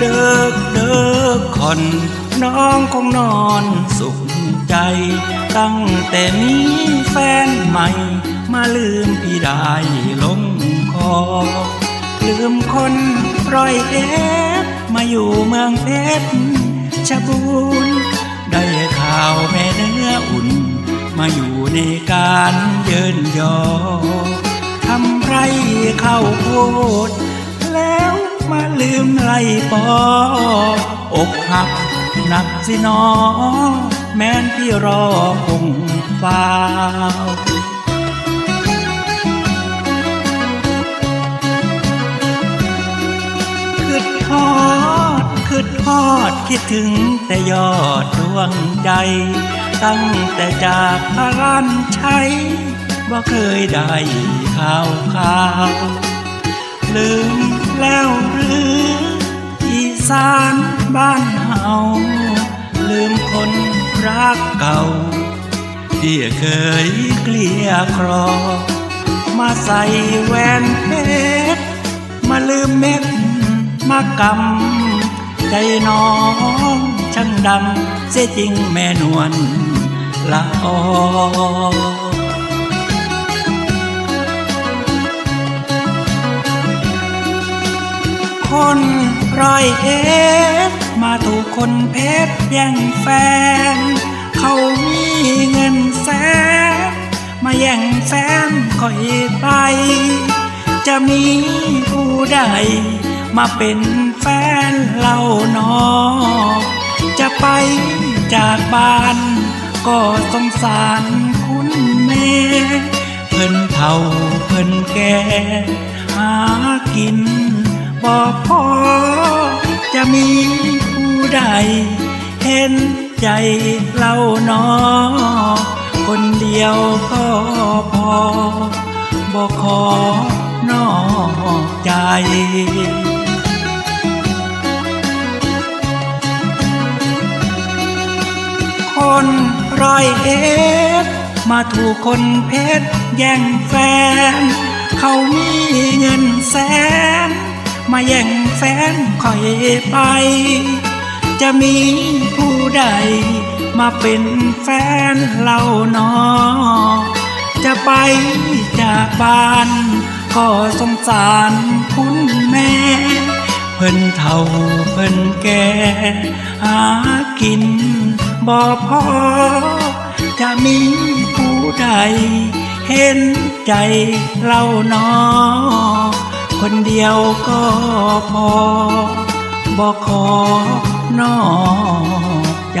เดิกเดิกคอนน้องคงนอนสุขใจ ตั้งแต่มีแฟนใหม่ มาลืมพี่ได้ลงคอ ลืมคนร้อยเอ็ดมาอยู่เมืองเพชรชบูรณ์ได้ข่าวแม่เนื้ออุ่น มาอยู่ในการเยินยอทำไรเข้าโพดแล้ว มาลืมไล่ปออกหักหนักสินอ แม้นพี่รอคงฟ้าวคืดทอดคืดทอดคิดถึงแต่ยอดดวงใจ ตั้งแต่จากพระรานชัยว่าเคยได้ข่าวข่าวลืม แล้วหรืออีสานบ้านเฮาลืมคนรักเก่า ที่เคยเกลี้ยครอ มาใส่แหวนเพชรมาลืมเม็ดมากำใจน้องช่างดำเสียจริงแม่นวลละออ คนร้อยเอ็ดมาถูกคนเพชรแย่งแฟน เขามีเงินแสน มาแย่งแฟนคอยไป จะมีผู้ใด มาเป็นแฟนเราหนอ จะไปจากบ้าน ก็สงสารคุณแม่เพิ่นเฒ่าเพิ่นแก่หากิน บ่พอจะมีผู้ใด เห็นใจเราหนอ คนเดียวก็พอบ่ขอนอกใจคนร้อยเอ็ดมาถูกคนเพชรแย่งแฟน เขามีเงินแสน มาแย่งแฟนคอยไป จะมีผู้ใด มาเป็นแฟนเราหนอ จะไปจากบ้าน ก็สงสารคุณแม่ เพิ่นเฒ่าเพิ่นแก่หากินบ่พอ จะมีผู้ใด เห็นใจเราหนอ คนเดียวก็พอ บอกขอนอกใจ